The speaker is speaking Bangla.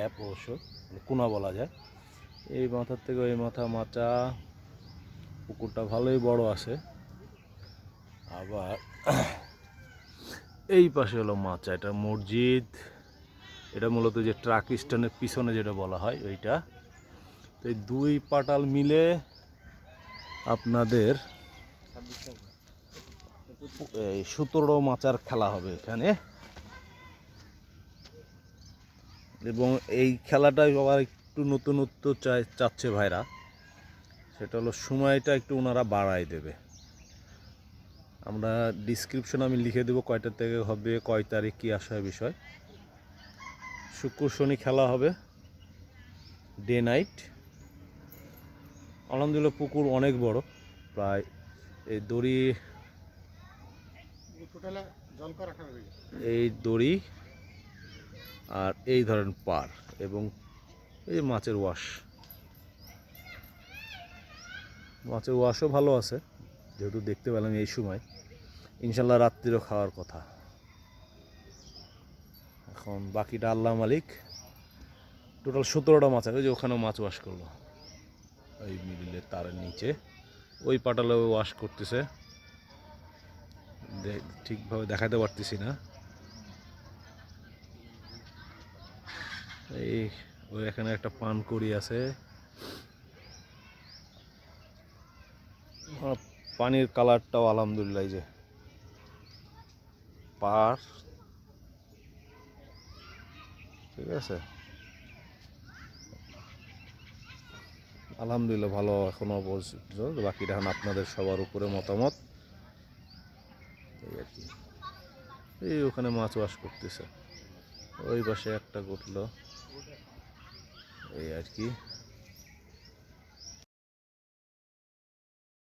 অ্যাপ অবশ্য মানে কোনা বলা যায়। এই মাথার থেকে ওই মাথা মাচা, পুকুরটা ভালোই বড় আছে। আবার এই পাশে হলো মাচা, এটা মসজিদ। এটা মূলত যে ট্রাক স্ট্যান্ডের পিছনে যেটা বলা হয়, ওইটা। তো এই দুই পাটাল মিলে আপনাদের সতেরো মাচার খেলা হবে এখানে। এবং এই খেলাটাই আবার একটু নতুনত্ব চাই চাচ্ছে ভাইরা। সেটা হলো সময়টা একটু ওনারা বাড়ায় দেবে। আমরা ডিসক্রিপশন আমি লিখে দেবো কয়টা থেকে হবে কয় তারিখ কী আসা বিষয়। শুক্র শনি খেলা হবে। ডে নাইট আলহামদুলিল্লাহ পুকুর অনেক বড়। প্রায় এই দড়ি এই দড়ি আর এই ধরেন পার এবং এই মাছের ওয়াশ। মাছের ওয়াশও ভালো আছে, যেহেতু দেখতে পেলাম এই সময়। ইনশাল্লাহ রাত্রিরও খাওয়ার কথা। এখন বাকিটা আল্লাহ মালিক টোটাল সতেরোটা মাছ আছে, যে ওখানে মাছ ওয়াশ করল। ওই মিডিলের তারের নিচে। ওই পাটালে ওয়াশ করতেছে। ঠিকভাবে দেখাতে পারতেছি না। এই ওই এখানে একটা পান করি আছে। পানির কালারটাও আলহামদুলিল্লাহ যে। পার। ঠিক আছে? আলহামদুলিল্লাহ ভালো এখনও পর্যন্ত। বাকিটা এখন আপনাদের সবার উপরে মতামত। এই আর কি। এই ওখানে মাছ ওয়াশ করতেছে। ওই পাশে একটা ঘটলো। এই আর কি